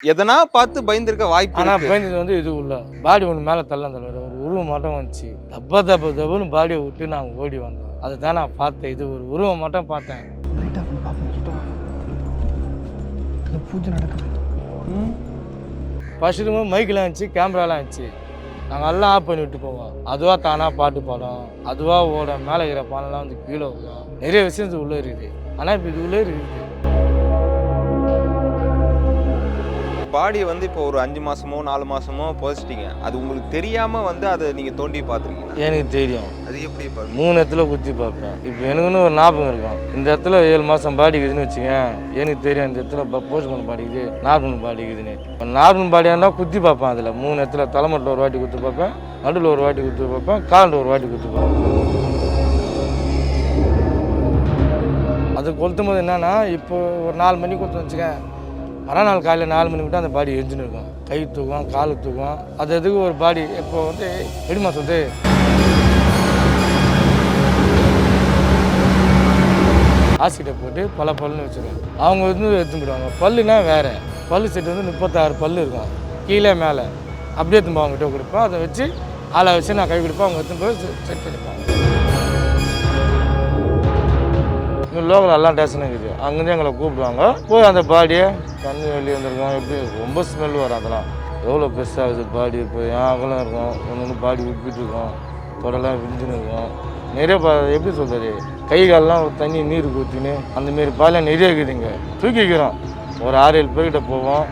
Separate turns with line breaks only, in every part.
எதனா பார்த்து பயந்துருக்க வாய்ப்பு
ஆனால் பயந்தது வந்து இது உள்ள பாடி ஒன்று மேலே தள்ள தள்ளுவார் ஒரு உருவம் மட்டும் வந்துச்சு. தப்பா தப்பு தப்புன்னு பாடியை விட்டு நாங்கள் ஓடி வந்தோம் அதை தான் நான் பார்த்தேன். இது ஒரு உருவம் மட்டும் பார்த்தேன்.
பூஜை நடக்குது. ம்?
ஃபஸ்ட்டு மைக்கெலாம் இருந்துச்சு கேமராலாம் இருந்துச்சு. நாங்கள் எல்லாம் ஆஃப் பண்ணி விட்டு போவோம். அதுவாக தானாக பாட்டு பாடும். அதுவாக ஓட மேலே இருக்கிற பானெல்லாம் வந்து கீழே விழும். நிறைய விஷயம் இது உள்ளே இருக்குது. ஆனால் இப்போ இது உள்ளே இருக்குது.
பாடியை வந்து இப்போ ஒரு அஞ்சு மாசமோ நாலு மாசமோ புதைச்சிட்டீங்க. அது உங்களுக்கு தெரியாம வந்து அதை நீங்க தோண்டி பார்த்துருக்கீங்க
எனக்கு தெரியும்.
அது எப்படி பாருங்க
மூணு இடத்துல குத்தி பார்ப்பேன். இப்போ எனக்குன்னு ஒரு ஞாபகம் இருக்கும். இந்த இடத்துல ஏழு மாதம் பாடிக்குதுன்னு வச்சுங்க எனக்கு தெரியும் இந்த இடத்துல போஸ்ட் பண்ண பாடிக்குது நார்மல் பாடிக்குதுன்னு இப்போ பாடியாக இருந்தால் குத்தி பார்ப்பேன் அதில். மூணு இடத்துல தலைமட்டில் ஒரு வாட்டி குத்தி பார்ப்பேன் நடுவில் ஒரு வாட்டி குத்தி பார்ப்பேன் காலில் ஒரு வாட்டி குத்தி பார்ப்பேன். அது கொளுத்தும் போது என்னன்னா இப்போ ஒரு நாலு மணிக்கு கொளுத்து வச்சுக்க மறுநாள் காலையில் நாலு மணி மட்டும் அந்த பாடி எரிஞ்சுன்னு இருக்கும். கை தூக்குவோம் காலு தூக்குவோம் அது எதுக்கு ஒரு பாடி இப்போ வந்து எப்படிமா சொல்லுது ஆசிட்டை போட்டு பல பல்லுன்னு வச்சுருவோம் அவங்க வந்து எடுத்துன்னு போயிடுவாங்க. பல்லுனா வேறு. பல்லு செட்டு வந்து முப்பத்தாறு பல்லு இருக்கும். கீழே மேலே. அப்படியே எடுத்துன்னு போய் அவங்ககிட்ட கொடுப்பேன் அதை வச்சு ஆளை வச்சு நான் கை கொடுப்பேன். அவங்க எடுத்துன்னு போய் செட் பண்ணிப்பாங்க. லோக்கல் எல்லாம் டேஷன் இருக்குது. அங்கேருந்து எங்களை கூப்பிடுவாங்க. போய் அந்த பாடியை தண்ணி வெளியே வந்திருக்கோம். எப்படி ரொம்ப ஸ்மெல் வரும் அதெல்லாம். எவ்வளோ பெருசாகுது பாடி இப்போ. என் அகலம் இருக்கும்? ஒன்று ஒன்று பாடி உப்பிட்டு இருக்கும். தொடலாம் விரிஞ்சுன்னு இருக்கும். நிறைய பா எப்படி சொல்கிறது கை கால்லாம் தண்ணி நீர் ஊற்றின்னு அந்தமாரி பாலம் நிறைய இருக்குதுங்க தூக்கிக்கிறோம். ஒரு ஆறு ஏழு பேர்கிட்ட போவோம்.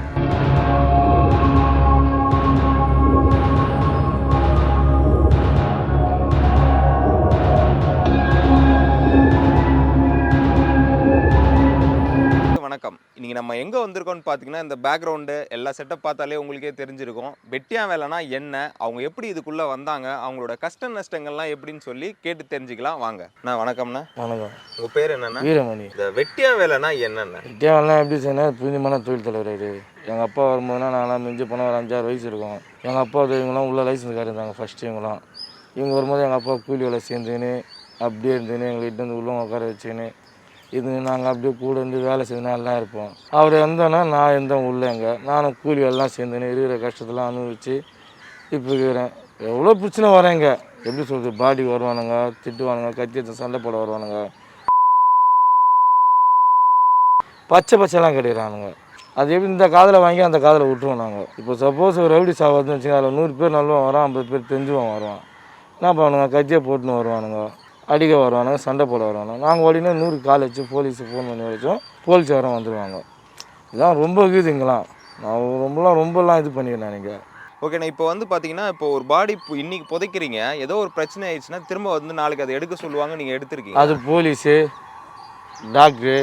நம்ம எங்க வந்திருக்கோம்னு பார்த்தீங்கன்னா இந்த பேக்ரவுண்டு எல்லா செட்டப் பார்த்தாலே உங்களுக்கே தெரிஞ்சிருக்கும். வெட்டியா வேலைனா என்ன? அவங்க எப்படி இதுக்குள்ள வந்தாங்க? அவங்களோட கஷ்ட நஷ்டங்கள்லாம் எப்படின்னு சொல்லி கேட்டு தெரிஞ்சுக்கலாம். வாங்க. அண்ணா வணக்கம்ண்ணா.
வணக்கம்.
உங்க பேர் என்னண்ணா?
வீரமணி.
இந்த வெட்டியா வேலைனா என்னண்ணா?
வித்தியாவெல்லாம் எப்படி செய்யணும்? புரிஞ்சமான தொழில் தலைவர் இது எங்கள் அப்பா வரும்போதுனா நான்லாம் மிஞ்சி போனால் ஒரு அஞ்சாறு வயசு இருக்கும். எங்கள் அப்பா இவங்களாம் உள்ள லைசன்ஸ் கார் இருந்தாங்க ஃபஸ்ட்டு இவங்களாம் இவங்க வரும்போது எங்கள் அப்பா கூலி வேலை சேர்ந்துன்னு அப்படியே இருந்துன்னு எங்களை இட்டு வந்து உள்ளே உட்கார வச்சுக்கின்னு இது நாங்கள் அப்படியே கூட இருந்து வேலை செஞ்சு எல்லாம் இருப்போம். அவர் இருந்தோன்னா நான் இருந்தேன் உள்ளேங்க நானும் கூலி வேலைலாம் சேர்ந்துன்னு இருக்கிற கஷ்டத்தெல்லாம் அனுபவிச்சு இப்போ இருக்கிறேன். எவ்வளோ பிரச்சனை வரேங்க எப்படி சொல்கிறது பாடி வருவானுங்க திட்டுவானுங்க கத்தி எடுத்து சண்டை போட வருவானுங்க. பச்சை பச்சைலாம் கிடைக்கிறானுங்க. அது எப்படி இந்த காதில் வாங்கி அந்த காதில் விட்டுருவோம் நாங்கள் இப்போ சப்போஸ் ஒரு ரவுடி சாவாதுன்னு வச்சுக்கோங்க அதில் நூறு பேர் நல்லவன் வரான் ஐம்பது பேர் தெரிஞ்சுவான் வருவான். என்ன பண்ணுவாங்க கத்தியை போட்டுன்னு வருவானுங்க. அடிக்க வருவானுங்க சண்டை போட வருவானுங்க. நாங்கள் ஓடினா நூறு கால் வச்சு போலீஸு ஃபோன் பண்ணி வச்சோம். போலீஸ் வரம் வந்துடுவாங்க இதான் ரொம்ப இருக்குது இங்கெல்லாம் நான் ரொம்பலாம் ரொம்பலாம் இது பண்ணிக்கிறேன் நீங்கள்
ஓகேண்ணா இப்போ வந்து பார்த்தீங்கன்னா இப்போ ஒரு பாடி இன்னைக்கு புதைக்கிறீங்க. ஏதோ ஒரு பிரச்சனை ஆயிடுச்சுன்னா திரும்ப வந்து நாளைக்கு அதை எடுக்க சொல்லுவாங்க நீங்கள் எடுத்திருக்கீங்க.
அது போலீஸு டாக்டரு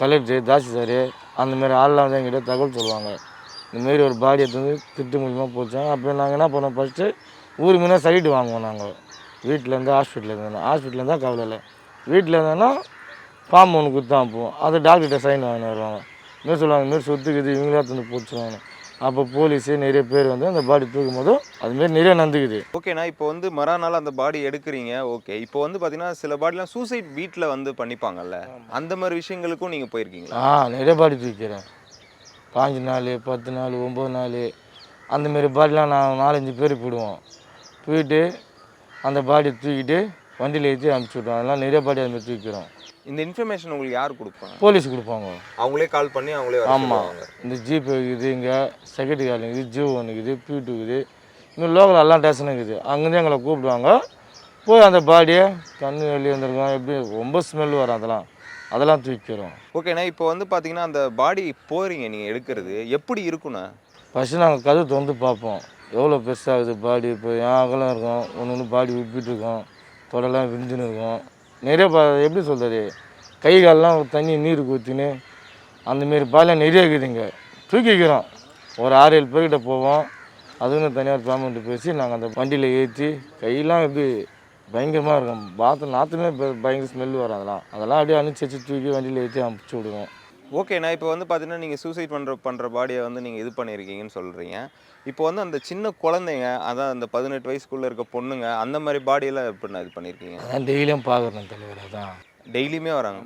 கலெக்டரு தாசில்தாரு அந்த மாதிரி ஆள்லாம் வந்து எங்கிட்ட தகவல் சொல்லுவாங்க. இந்த மாதிரி ஒரு பாடி எடுத்து வந்து திட்டு மூலியமாக போச்சாங்க அப்போ நாங்கள் என்ன பண்ணோம் ஃபஸ்ட்டு ஊருக்கு முன்னே சைட்டு வாங்குவோம் நாங்கள் வீட்டிலேருந்து ஹாஸ்பிட்டலில் இருந்தோம் ஹாஸ்பிட்டலில் இருந்தால் கவலை இல்லை. வீட்டில் இருந்தோன்னா ஃபார்ம் ஒன்று கொடுத்து அனுப்புவோம் அது டாக்டர்கிட்ட சைன் வாங்கிட்டு வருவாங்க இன்னும் சொல்லுவாங்க மாதிரி சொத்துக்குது இவங்களே தந்து போச்சுருவாங்க அப்போ போலீஸு நிறைய பேர் வந்து அந்த பாடி தூக்கும் போதும் அதுமாரி நிறைய நந்துக்குது.
ஓகேண்ணா இப்போ வந்து மறுநாள் அந்த பாடி எடுக்கிறீங்க. ஓகே இப்போ வந்து பார்த்தீங்கன்னா சில பாடிலாம் சூசைட் வீட்டில் வந்து பண்ணிப்பாங்கல்ல. அந்த மாதிரி விஷயங்களுக்கும் நீங்கள் போயிருக்கீங்களா?
ஆ நிறைய பாடி தூக்கிறேன். பாஞ்சு நாள் பத்து நாள் ஒம்பது நாள் அந்தமாரி பாடிலாம் நான் நாலஞ்சு பேர் போயிடுவோம் போயிட்டு அந்த பாடி தூக்கிட்டு வண்டியில் ஏற்றி அனுப்பிச்சி விடுவோம் அதெல்லாம் நிறைய பாடி அதுமாரி தூக்கிறோம்.
இந்த இன்ஃபர்மேஷன் உங்களுக்கு யார் கொடுப்பாங்க?
போலீஸ் கொடுப்பாங்க.
அவங்களே கால் பண்ணி அவங்களே
ஆமாம். இந்த ஜீப் இருக்குது இங்கே செக்யூரிட்டி கார்டு இருக்குது ஜியோ ஒன்று இருக்குது பி டூ இருக்குது. இன்னும் லோக்கல் எல்லாம் ஸ்டேஷனும் இருக்குது. அங்கேருந்து எங்களை கூப்பிடுவாங்க. போய் அந்த பாடியை தண்ணி வெளியே வந்திருக்கோம். எப்படி? ரொம்ப ஸ்மெல் வரும் அதெல்லாம். அதெல்லாம் தூக்கிறோம்.
ஓகேண்ணா இப்போ வந்து பார்த்தீங்கன்னா அந்த பாடி போறீங்க நீங்கள் எடுக்கிறது. எப்படி இருக்குண்ணா
ஃபஸ்ட்டு நாங்கள் கதவு திறந்து பார்ப்போம். எவ்வளோ பெருசாகுது பாடி இப்போ என் அகலம் இருக்கும். ஒன்று ஒன்று பாடி உப்பிட்டு இருக்கும். தொடலாம் விரிஞ்சுன்னு இருக்கும். நிறைய பா எப்படி சொல்கிறது கை கால்லாம் தண்ணி நீர் ஊற்றின்னு அந்தமாரி பாலம் நிறைய இருக்குதுங்க தூக்கிக்கிறோம். ஒரு ஆறு ஏழு பேர்கிட்ட போவோம். அதுன்னு தனியார் பேமெண்ட் பேசி நாங்கள் அந்த வண்டியில் ஏற்றி கையெல்லாம் எப்படி பயங்கரமாக இருக்கும். பாத்ரூம் நாற்றுமே பயங்கர ஸ்மெல் வரும் அதெல்லாம். அதெல்லாம் அப்படியே அனுப்பிச்சு வச்சு தூக்கி வண்டியில் ஏற்றி அனுப்பிச்சி விடுவோம்.
ஓகேண்ணா இப்போ வந்து பார்த்தீங்கன்னா நீங்கள் சூசைட் பண்ணுற பண்ணுற பாடியை வந்து நீங்கள் இது பண்ணியிருக்கீங்கன்னு சொல்கிறீங்க இப்போ வந்து அந்த சின்ன குழந்தைங்க அதான் அந்த பதினெட்டு வயசுக்குள்ளே இருக்க பொண்ணுங்க அந்த மாதிரி பாடியெல்லாம் எப்படிண்ணா இது பண்ணியிருக்கீங்க
அதான் டெய்லியும் பார்க்குறேன் தலைவர் அதான்.
டெய்லியுமே வராங்க.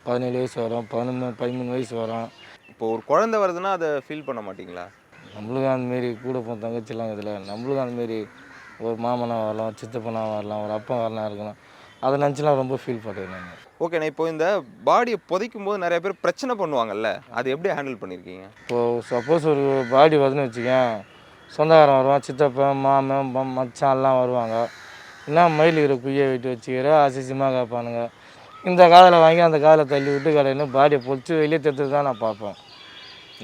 பதினேழு வயசு வரும் பதினொன்று பதிமூணு வயசு வரும்.
இப்போ ஒரு குழந்தை வருதுன்னா அதை ஃபீல் பண்ண மாட்டீங்களா?
நம்மளுக்கும் அந்தமாரி கூட போன தங்கச்சிலாம் இதில் நம்மளுக்கும் அந்தமாரி ஒரு மாமனா வரலாம் சித்தப்பனா வரலாம் ஒரு அப்பா வரலாம் இருக்கலாம் அதை நினச்சிலாம் ரொம்ப ஃபீல் பண்ணுறேன் நான்.
ஓகேண்ணா இப்போ இந்த பாடியை புதைக்கும் போது நிறைய பேர் பிரச்சனை பண்ணுவாங்கல்ல அது எப்படி ஹேண்டில் பண்ணியிருக்கீங்க?
இப்போது சப்போஸ் ஒரு பாடி வருதுன்னு வச்சுக்கேன் சொந்தக்காரன் வருவான் சித்தப்பன் மாமன் மச்சான் எல்லாம் வருவாங்க. என்ன மயில் இருக்கிற குய்யை விட்டு வச்சுக்கிற அசிசியமாக கேட்பானுங்க. இந்த காதில் வாங்கி அந்த காதில் தள்ளி விட்டு கடையில் பாடியை பொழிச்சு வெளியே தெத்துறது தான் நான் பார்ப்பேன்.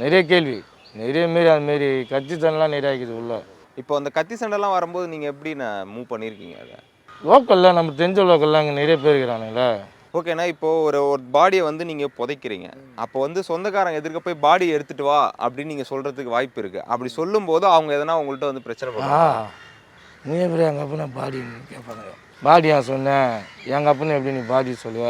நிறைய கேள்வி. நிறைய மாரி அதுமாரி கத்தித்தனம்லாம் நிறைய இருக்குது உள்ள.
இப்போ அந்த கத்தி சண்டைலாம் வரும்போது நீங்கள் எப்படி நான் மூவ் பண்ணியிருக்கீங்க அதை?
லோக்கலில் நம்ம தெரிஞ்ச லோக்கலில் அங்கே நிறைய பேர் இருக்கிறானுங்களே.
ஓகேண்ணா இப்போ ஒரு ஒரு பாடியை வந்து நீங்கள் புதைக்கிறீங்க. அப்போ வந்து சொந்தக்காரங்க எதிர்க்க போய் பாடி எடுத்துட்டு வா அப்படின்னு நீங்கள் சொல்கிறதுக்கு வாய்ப்பு இருக்குது அப்படி சொல்லும்போது அவங்க எதனா உங்கள்கிட்ட வந்து பிரச்சனை பண்ணுவாங்க.
நீ எப்படி எங்கள் அப்பனை பாடின்னு கேட்பாங்க பாடியா சொன்னேன். எங்கள் அப்பனை எப்படி நீ பாடி சொல்லுவ?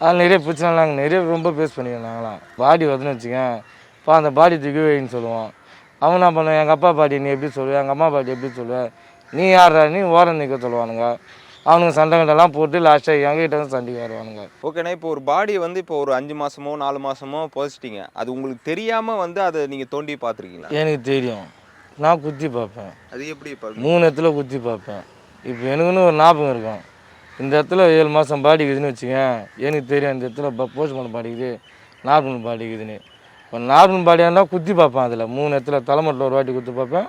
அது நிறைய பிரச்சனைலாம் நாங்கள் நிறைய ரொம்ப பேஸ் பண்ணிக்கிறோம் நாங்களாம். பாடி வருதுன்னு வச்சுக்கேன். இப்போ அந்த பாடி தூக்கி வைன்னு சொல்லுவோம். அவன் என்ன பண்ணுவான்? எங்கள் அப்பா பாடி நீ எப்படி சொல்லுவ? எங்கள் அம்மா பாடி எப்படி சொல்லுவ? நீ யாரா நீ ஓரம் நிற்க சொல்லுவானுங்க. அவனுங்க சண்டை கண்டெல்லாம் போட்டு லாஸ்ட்டாக எங்ககிட்ட வந்து சண்டைக்கு வருவானுங்க.
ஓகேண்ணா இப்போ ஒரு பாடியை வந்து இப்போ ஒரு அஞ்சு மாசமோ நாலு மாசமோ புதைச்சிட்டீங்க. அது உங்களுக்கு தெரியாமல் வந்து அதை நீங்கள் தோண்டி பார்த்துருக்கீங்களா?
எனக்கு தெரியும். நான் குத்தி பார்ப்பேன்.
அது எப்படி
மூணு இடத்துல குத்தி பார்ப்பேன். இப்போ எனக்குன்னு ஒரு ஞாபகம் இருக்கும். இந்த இடத்துல ஏழு மாதம் பாடிக்குதுன்னு வச்சுக்கேன். எனக்கு தெரியும் இந்த இடத்துல போஸ்ட்மார்ட்டம் பாடிக்குது நார்மல் பாடிக்குதுன்னு இப்போ நார்மல் பாடியாக இருந்தால் குத்தி பார்ப்பேன் அதில். மூணு இடத்துல தலைமட்டில் ஒரு வாட்டி குத்தி பார்ப்பேன்.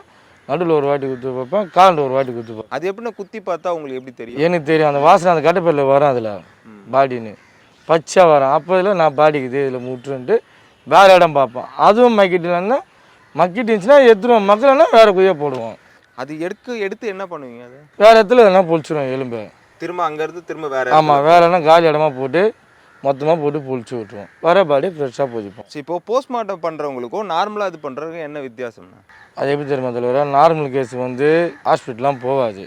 நடுவில் ஒரு வாட்டி குத்தி பார்ப்பேன் காலில் ஒரு வாட்டி குத்தி பார்ப்பேன்
அது எப்படின்னா குத்தி பார்த்தா உங்களுக்கு எப்படி தெரியும்?
எனக்கு தெரியும் அந்த வாசனை அந்த கட்டப்பையில் வரும் அதில். பாடின்னு. பச்சையாக வரும். அப்போ இதில் நான் பாடிக்குது இதில் முட்டுன்ட்டு வேறு இடம் பார்ப்பேன். அதுவும் மக்கிட்டுலன்னா மக்கிட்டு இருந்துச்சுன்னா எடுத்துருவோம் மக்கள்னா வேறு குய்யை போடுவோம்.
அது எடுக்க எடுத்து என்ன பண்ணுவீங்க அது?
வேறு இடத்துல எதனா பொழிச்சிடும் எலும்பை.
திரும்ப அங்கேருந்து திரும்ப வேற
ஆமாம் வேற என்ன காலி இடமா போட்டு மொத்தமாக போட்டு பொழிச்சு விட்ருவோம் வர பாடி ஃப்ரெஷ்ஷாக பூஜிப்போம்
சரி, இப்போ போஸ்ட்மார்ட்டம் பண்ணுறவங்களுக்கும் நார்மலாக இது பண்ணுறதுக்கும் என்ன வித்தியாசம்னா
அது எப்படி தெரியுமா தலைவர் நார்மல் கேஸ் வந்து ஹாஸ்பிட்டலாம் போகாது.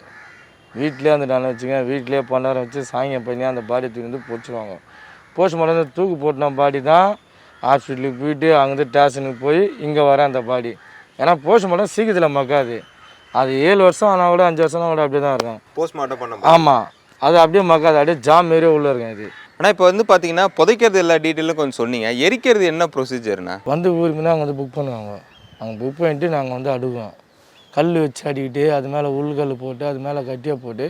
வீட்டிலே வந்துட்டான்னு வச்சுங்க வீட்டிலே பண்டாரம் வச்சு சாயங்கம் பண்ணி அந்த பாடி தூக்கி வந்து பொச்சிடுவாங்க போஸ்ட்மார்ட்டம் தூக்கு போட்டின பாடி தான் ஹாஸ்பிட்டலுக்கு போயிட்டு அங்கேருந்து ஸ்டேஷனுக்கு போய் இங்கே வர அந்த பாடி. ஏன்னா போஸ்ட்மார்ட்டம் சீக்கிரத்தில் மக்காது. அது ஏழு வருஷம் ஆனால் கூட அஞ்சு வருஷம் கூட அப்படியே தான் இருக்கும்.
போஸ்ட்மார்ட்டம் பண்ண
ஆமாம் அது அப்படியே மக்காது. அப்படியே ஜாம் மாரியே உள்ளே இருக்கும் இது
ஆனால் இப்போ வந்து பார்த்தீங்கன்னா புதைக்கிறது எல்லா டீட்டெயிலும் கொஞ்சம் சொன்னீங்க. எரிக்கிறது என்ன ப்ரொசீஜர்னா
வந்து ஊருக்கு அங்கே வந்து புக் பண்ணுவாங்க. அங்கே புக் பண்ணிட்டு நாங்கள் வந்து அடுவோம் கல் வச்சு அடிக்கிட்டு அது மேலே உள்கல் போட்டு அது மேலே கட்டியை போட்டு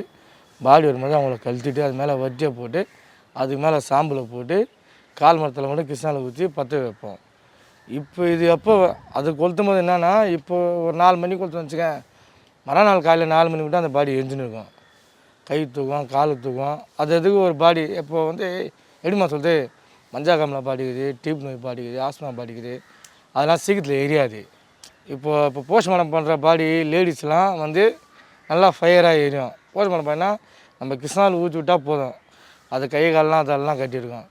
பாடி வரும்போது அவங்கள கழுத்திட்டு அது மேலே வட்டியை போட்டு அதுக்கு மேலே சாம்பலை போட்டு கால் மரத்தில் மட்டும் கிருஷ்ணாவில் ஊற்றி பற்ற வைப்போம். இப்போ இது எப்போ அது கொளுத்தும் போது என்னென்னா இப்போ ஒரு நாலு மணிக்கு கொளுத்து வச்சுக்கேன் மறுநாள் காலையில் நாலு மணி விட்டு அந்த பாடி எரிஞ்சுன்னு இருக்கும். கை தூக்கும் கால் தூக்கும் அது எதுக்கு ஒரு பாடி இப்போ வந்து எப்படிமா சொல்லுது மஞ்சா காமலா பாடிக்குது டியூப் நோய் பாடிக்குது ஆஸ்மா பாடிக்குது அதெல்லாம் சீக்கிரத்தில் எரியாது. இப்போ இப்போ போஸ்ட்மார்ட்டம் பண்ணுற பாடி லேடிஸ்லாம் வந்து நல்லா ஃபயராக எரியும். போஸ்ட்மார்ட்டம் பண்ணால் நம்ம கிருஷ்ணாவில் ஊற்றி விட்டால் போதும். அது கை கால்லாம் அதெல்லாம் கட்டியிருக்கோம்.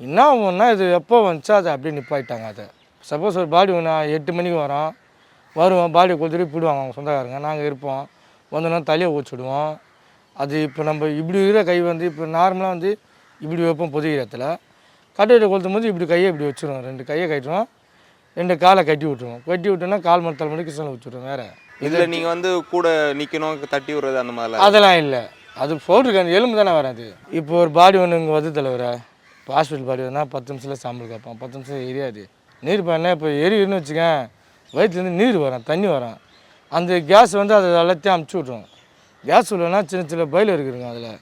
என்ன ஒன்றா இது எப்போ வந்துச்சோ அதை அப்படியே நிப்பாயிட்டாங்க அதை. சப்போஸ் ஒரு பாடி ஒன்று எட்டு மணிக்கு வரோம். வருவோம் பாடியை கொடுத்துட்டு போயிடுவாங்க அவங்க சொந்தக்காரங்க. நாங்கள் இருப்போம். வந்தோன்னா தலையை ஊச்சிடுவோம் அது இப்போ நம்ம இப்படி இருக்கிற கை வந்து இப்போ நார்மலாக வந்து இப்படி வைப்போம் பொதுகிற இடத்துல. கட்டையிட்ட கொளுத்தும் போது இப்படி கையை இப்படி வச்சுருவோம். ரெண்டு கையை கட்டுவோம் ரெண்டு காலை கட்டி விட்டுருவோம். கட்டி விட்டோன்னா கால் மரத்தால் மணிக்கு கிருஷ்ணனை வச்சுருவோம் வேறு.
இதில் நீங்கள் வந்து கூட நிற்கணும் தட்டி விடுறது அந்த மாதிரிலாம்
அதெல்லாம் இல்லை. அது போட்டிருக்க. அந்த எலும்பு தானே வராது இப்போ ஒரு பாடி ஒன்று இங்கே வந்து தலைவர. இப்போ ஹாஸ்பிட்டல் பாடி வந்தால் பத்து நிமிஷத்தில் சாம்பல் கேட்பான். பத்து நிமிஷம் எரியாது. நீர் பண்ண இப்போ எரியுன்னு வச்சுக்கேன். வயிற்றுலேருந்து நீர் வரும் தண்ணி வரும். அந்த கேஸ் வந்து அதை எல்லாத்தையும் அமுச்சு விட்ரும் கேஸ் உள்ளனா சின்ன சின்ன பயில் இருக்குதுங்க அதில்.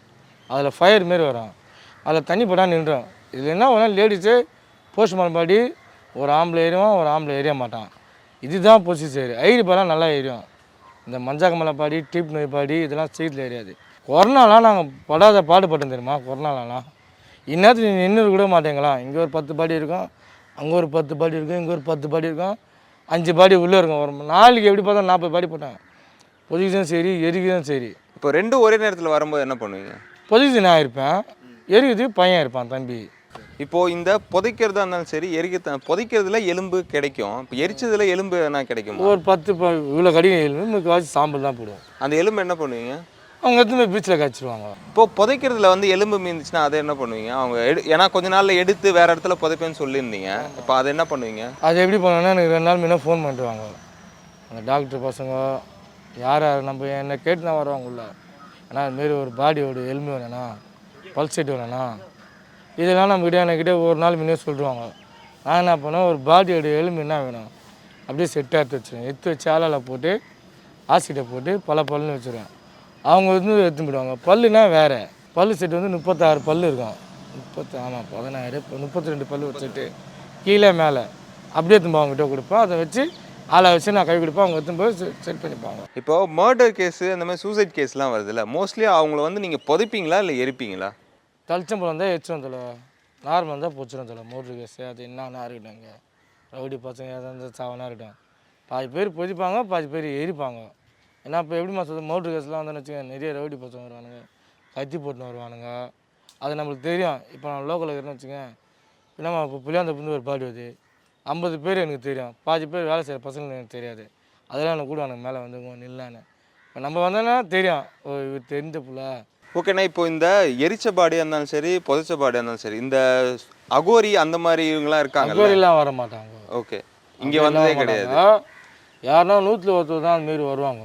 அதில் ஃபயர் மாரி வரும். அதில் தண்ணி படாமல் நின்றோம். இதில் என்ன ஒன்றா லேடிஸு போஸ்ட்மார்ட்டம் பாடி ஒரு ஆம்பளை ஏறிவான் ஒரு ஆம்பளை ஏறிய மாட்டான். இதுதான் பொசிச்சர் ஐடி பாலாம் நல்லா எரியும் இந்த மஞ்சாக்கமலை பாடி டீப் நோய் பாடி இதெல்லாம் சீட்டில் ஏறியாது கொரோனாலாம் நாங்கள் படாத பாடுபட்டோம் தெரியுமா? கொரோனாலாம் இந்நேரத்தில் நீ நின்று கூட மாட்டேங்களா? இங்கே ஒரு பத்து பாடி இருக்கும் அங்கே ஒரு பத்து பாடி இருக்கும் இங்கே ஒரு பத்து பாடி இருக்கும் அஞ்சு பாடி உள்ளே இருக்கும். ஒரு நாளைக்கு எப்படி பார்த்தா நாற்பது பாடி போட்டேன். பொசிஷன் சரி எரிக்கிறதும் சரி.
இப்போ ரெண்டும் ஒரே நேரத்தில் வரும்போது என்ன பண்ணுவீங்க?
பொசிஷன் நான் இருப்பேன். எரிக்குது பையன் இருப்பான் தம்பி.
இப்போ இந்த புதைக்கிறதா இருந்தாலும் சரி எரிக்க புதைக்கிறதுல எலும்பு கிடைக்கும். இப்போ எரிச்சதுல எலும்பு என்ன கிடைக்குமா?
ஒரு பத்து இவ்வளோ கடின எலும்பு முக்கால்வாசி சாம்பல் தான் போடுவோம்.
அந்த எலும்பு என்ன பண்ணுவீங்க?
அவங்க எடுத்து போய் பீச்சில் காய்ச்சிருவாங்க
இப்போ புதைக்கிறதுல வந்து எலும்பு மீந்துச்சுன்னா அதை என்ன பண்ணுவீங்க? அவங்க எடு ஏன்னா கொஞ்ச நாள்ல எடுத்து வேற இடத்துல புதைப்பேன்னு சொல்லியிருந்தீங்க. இப்போ அதை என்ன பண்ணுவீங்க?
அது எப்படி பண்ணோன்னா எனக்கு ரெண்டு நாள் முன்ன ஃபோன் பண்ணிட்டுவாங்க அந்த டாக்டர் பசங்க யார் யார் நம்ம என்னை கேட்டு தான் வருவாங்க உள்ள ஏன்னா அதுமாரி ஒரு பாடியோட எலும்பு வேணா பல் செட்டு வேணும்ண்ணா இதெல்லாம் நம்மக்கிட்ட என்கிட்ட ஒரு நாள் முன்னே சொல்லிடுவாங்க. நான் என்ன பண்ணேன் ஒரு பாடியோட எலும்பு என்ன வேணும்? அப்படியே செட்டாக எடுத்து வச்சுருவேன். எடுத்து வச்சு ஆளால் போட்டு ஆசிட்டை போட்டு பல பல்லுன்னு வச்சுருவேன். அவங்க வந்து எடுத்து போயிடுவாங்க. பல்லுனா வேறு. பல்லு செட்டு வந்து முப்பத்தாறு பல்லு இருக்கும். முப்பத்தி ஆமாம் பதினாறு இப்போ முப்பத்தி ரெண்டு பல் வச்சுட்டு கீழே மேலே. அப்படியே திரும்ப அவங்ககிட்ட கொடுப்பேன். அதை வச்சு ஆளை வச்சு நான் கை கொடுப்பேன் அவங்க எடுத்து போய் செட் பண்ணிப்பாங்க.
இப்போ மர்டர் கேஸு அந்த மாதிரி சூசைட் கேஸ்லாம் வருதுல்ல மோஸ்ட்லி அவங்கள வந்து நீங்கள் புதைப்பீங்களா இல்லை எரிப்பீங்களா?
தளிச்சம்பழம் தான் எச்சிரும் தலை. நார்மல் தான் போச்சிரும் தலை. மோட்ரு கேஸு அது என்னன்னா இருக்கட்டும்ங்க ரவுடி பசங்க எதாவது சாவனா இருக்கட்டும். பாதி பேர் பொதிப்பாங்க பாதி பேர் எரிப்பாங்க. ஏன்னா இப்போ எப்படிமா சொல்றது? மோட்ரு கேஸ்லாம் வந்து வச்சுக்கோங்க நிறைய ரவுடி பசங்க வருவானுங்க. கத்தி போட்டுன்னு வருவானுங்க. அது நம்மளுக்கு தெரியும். இப்போ நான் லோக்கலில் இருக்கிறேன்னு வச்சுக்கோங்க என்னம்மா இப்போ புளியாந்தப்புலேருந்து ஒரு பாடி வருது. ஐம்பது பேர் எனக்கு தெரியும். பாதி பேர் வேலை செய்கிற பசங்களுக்கு எனக்கு தெரியாது. அதெல்லாம் எனக்கு கூட எனக்கு மேலே வந்து நில்லான்னு இப்போ நம்ம வந்தோன்னா தெரியும். ஓ இவர் தெரிஞ்ச புள்ள.
ஓகேண்ணா இப்போ இந்த எரிச்ச பாடியாக இருந்தாலும் சரி புதைச்ச பாடியாக இருந்தாலும் சரி இந்த அகோரி அந்த மாதிரி இவங்கலாம் இருக்காங்கல்ல?
அங்கோரிலாம் வர மாட்டாங்க
ஓகே இங்கே வந்ததே கிடையாது.
யாருன்னா நூற்றில் ஒருத்தர் தான் அதுமாரி வருவாங்க.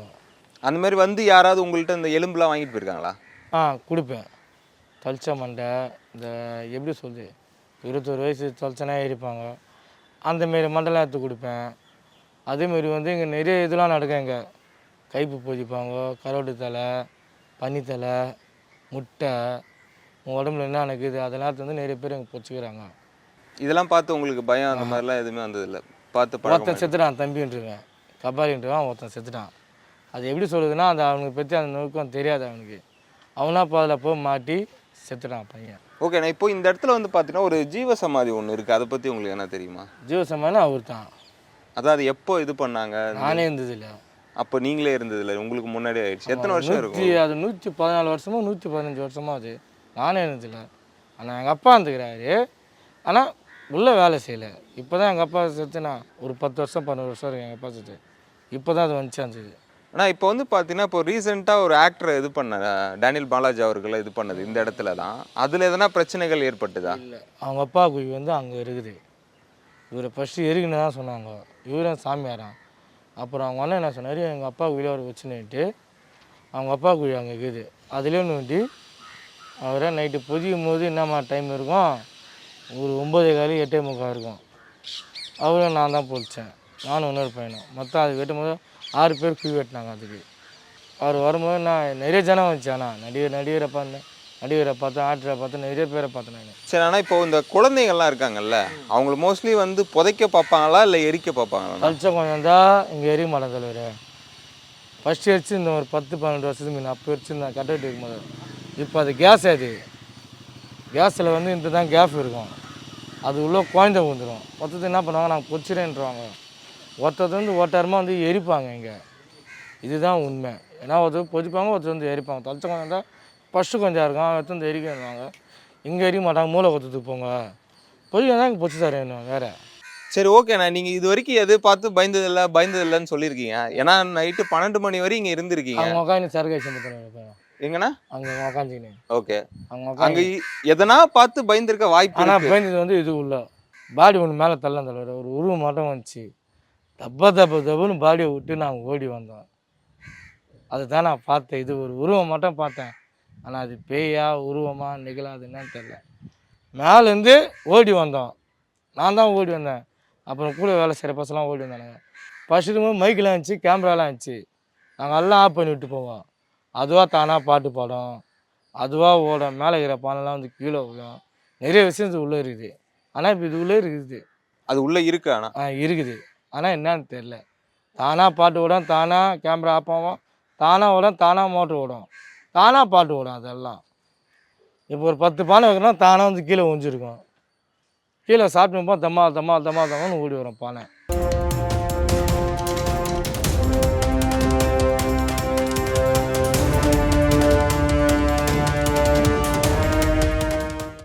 அந்த மாதிரி வந்து யாராவது உங்கள்கிட்ட இந்த எலும்புலாம் வாங்கிட்டு போயிருக்காங்களா?
ஆ கொடுப்பேன். தளிச்ச மண்டை இந்த எப்படி சொல்லுது இருபத்தொரு வயசு தளிச்சனா எரிப்பாங்க அந்தமாரி மண்டலம் எடுத்து கொடுப்பேன். அதேமாரி வந்து இங்கே நிறைய இதெல்லாம் நடக்கும் இங்கே. கைப்பு பொதிப்பாங்க கரோட்டு தலை பனித்தலை முட்டை உன் உடம்புல என்ன நடக்குது? அதெல்லாம் எடுத்து வந்து நிறைய பேர் இங்கே பொச்சிக்கிறாங்க
இதெல்லாம் பார்த்து உங்களுக்கு பயம் அந்த மாதிரிலாம் எதுவுமே வந்ததில்லை பார்த்து
ஒருத்தன் செத்துட்டான் தம்பின்றிருவேன் கபாலின்றவன் ஒருத்தன் செத்துட்டான். அது எப்படி சொல்லுதுன்னா அது அவனுக்கு பற்றி அந்த நோக்கம் தெரியாது அவனுக்கு. அவனா இப்போ அதில் போய் மாட்டி செத்துட்டான் பையன்.
ஓகேண்ணா இப்போ இந்த இடத்துல வந்து பார்த்தீங்கன்னா ஒரு ஜீவ சமாதி ஒன்று இருக்குது அதை பற்றி உங்களுக்கு என்ன தெரியுமா?
ஜீவசமான அவர் தான்
அதாவது எப்போ இது பண்ணாங்க?
நானே இருந்தது இல்லை
அப்போ நீங்களே இருந்ததில்ல. உங்களுக்கு முன்னாடி ஆயிடுச்சு. எத்தனை வருஷம் இருக்கும்?
அது நூற்றி பதினாலு வருஷமோ நூற்றி பதினஞ்சு வருஷமோ அது. நானே இருந்ததில்ல. ஆனால் எங்கள் அப்பா இருந்துக்கிறாரு. ஆனால் உள்ள வேலை செய்யலை. இப்போ தான் எங்கள் அப்பா செத்துனா ஒரு பத்து வருஷம் பன்னெண்டு வருஷம் இருக்கு எங்கள் அப்பா செத்து. இப்போ தான் அது வந்துச்சு அந்த
ஆனால் இப்போ வந்து பார்த்தீங்கன்னா இப்போ ரீசெண்டாக ஒரு ஆக்டரை இது பண்ண டேனியல் பாலாஜி அவர்களை இது பண்ணது இந்த இடத்துல தான். அதில் எதனா பிரச்சனைகள் ஏற்பட்டுதா?
இல்லை. அவங்க அப்பா குழி வந்து அங்கே இருக்குது. இவரை ஃபஸ்ட்டு எருகுன்னு தான் சொன்னாங்க. இவரும் சாமியாராம். அப்புறம் அவங்க அண்ணன் என்ன சொன்னார்? எங்கள் அப்பா குழியில் அவர் வச்சுன்னுட்டு அவங்க அப்பா குழி அங்கே இருக்குது. அதுலேயே நோண்டி அவரை நைட்டு பொதியும் போது என்னம்மா டைம் இருக்கும்? ஒரு ஒம்பதே காலி எட்டே முக்கால் இருக்கும். அவரும் நான் தான் பொழிச்சேன் நானும் இன்னொரு பையனும். மொத்தம் அது வெட்டும்போது ஆறு பேர் குழி வெட்டினாங்க அதுக்கு. அவர் வரும்போது நான் நிறைய ஜனம் வந்துச்சு. ஆனால் நடிகர் நடிகரை பார்த்தேன் நடிகரை பார்த்தேன் ஆக்டரை பார்த்தேன் நிறைய பேரை பார்த்தேன் நான்.
சரி ஆனால் இப்போ இந்த குழந்தைங்கள்லாம் இருக்காங்கல்ல அவங்கள மோஸ்ட்லி வந்து புதைக்க பார்ப்பாங்களா இல்லை எரிக்க பார்ப்பாங்களா?
கழிச்சம் கொஞ்சம் தான் இங்கே எரிய மாட்டேன் தலைவர். ஃபஸ்ட்டு எரிச்சு இந்த ஒரு பத்து பன்னெண்டு வருஷத்துக்கு முன்ன அப்போ எரிச்சு நான் கட்டிட்டு இருக்கும்போது இப்போ அது கேஸ் அது. கேஸில் வந்து இந்த தான் கேப் இருக்கும். அது உள்ள குழந்தை வந்துடும் மொத்தத்தை என்ன பண்ணுவாங்க? நான் பொச்சிரேன்றாங்க ஒருத்தர் வந்து ஓட்டாரமாக வந்து எரிப்பாங்க இங்கே. இதுதான் உண்மை. ஏன்னா ஒருத்தர் பொதிப்பாங்க ஒருத்தர் வந்து எரிப்பாங்க. தொலைச்ச கொஞ்சம் தான் ஃபஸ்ட்டு கொஞ்சம் இருக்கும். எடுத்து வந்து எரிக்கிறாங்க இங்கே எரிய மாட்டாங்க. மூளை கொத்துறதுக்கு போங்க. பொதிக்க தான் இங்கே பொச்சு தரேன் வேறு.
சரி ஓகேண்ணா நீங்கள் இது வரைக்கும் எது பார்த்து பயந்ததில்ல பயந்ததில்லைன்னு சொல்லியிருக்கீங்க. ஏன்னா நைட்டு பன்னெண்டு மணி வரை இங்கே இருந்திருக்கீங்க.
அவங்க உட்காந்து சரக்கு வச்சு பண்ணுவாங்க
எங்கண்ணா?
அங்கே உக்காந்துக்கினு
ஓகே அங்கே
உட்காந்து
எதனா பார்த்து பயந்துருக்க வாய்ப்பு
ஆனால் பயந்தது வந்து இது உள்ள பாடி ஒன்று மேலே தள்ள தலைவர் ஒரு உருவம் மட்டும் வந்துச்சு. தப்ப தப்ப தப்புன்னு பாடியை விட்டு நான் ஓடி வந்தோம் அதுதான் நான் பார்த்தேன். இது ஒரு உருவம் மட்டும் பார்த்தேன். ஆனால் அது பேயா உருவமா நிகழா அது என்னன்னு தெரில மேலேருந்து ஓடி வந்தோம். நான் தான் ஓடி வந்தேன். அப்புறம் கூட வேலை செய்கிற பசங்களாம் ஓடி வந்தானுங்க. ஃபஸ்ட்டு போது மைக்கெலாம் இருந்துச்சு கேமராலாம் இருந்துச்சு. நாங்கள் எல்லாம் ஆஃப் பண்ணி விட்டு போவோம். அதுவாக தானாக பாட்டு பாடும். அதுவாக ஓடும். மேலே இருக்கிற பானெல்லாம் வந்து கீழே விழும். நிறைய விஷயம் இது உள்ளே இருக்குது. ஆனால் இப்போ இது உள்ளே இருக்குது.
அது உள்ள இருக்கு ஆனா.
ஆ இருக்குது. ஆனால் என்னன்னு தெரில தானாக பாட்டு விடும் தானாக கேமரா ஆஃப் ஆகும் தானாக விடும் தானாக மோட்ரு விடும் தானாக பாட்டு விடும் அதெல்லாம். இப்போ ஒரு பத்து பானை வைக்கணும் தானாக வந்து கீழே உஞ்சிருக்கும் கீழே சாப்பிட்டு தம்மா தம்மா தம்மா தம்மான்னு ஓடி வரும் பானை.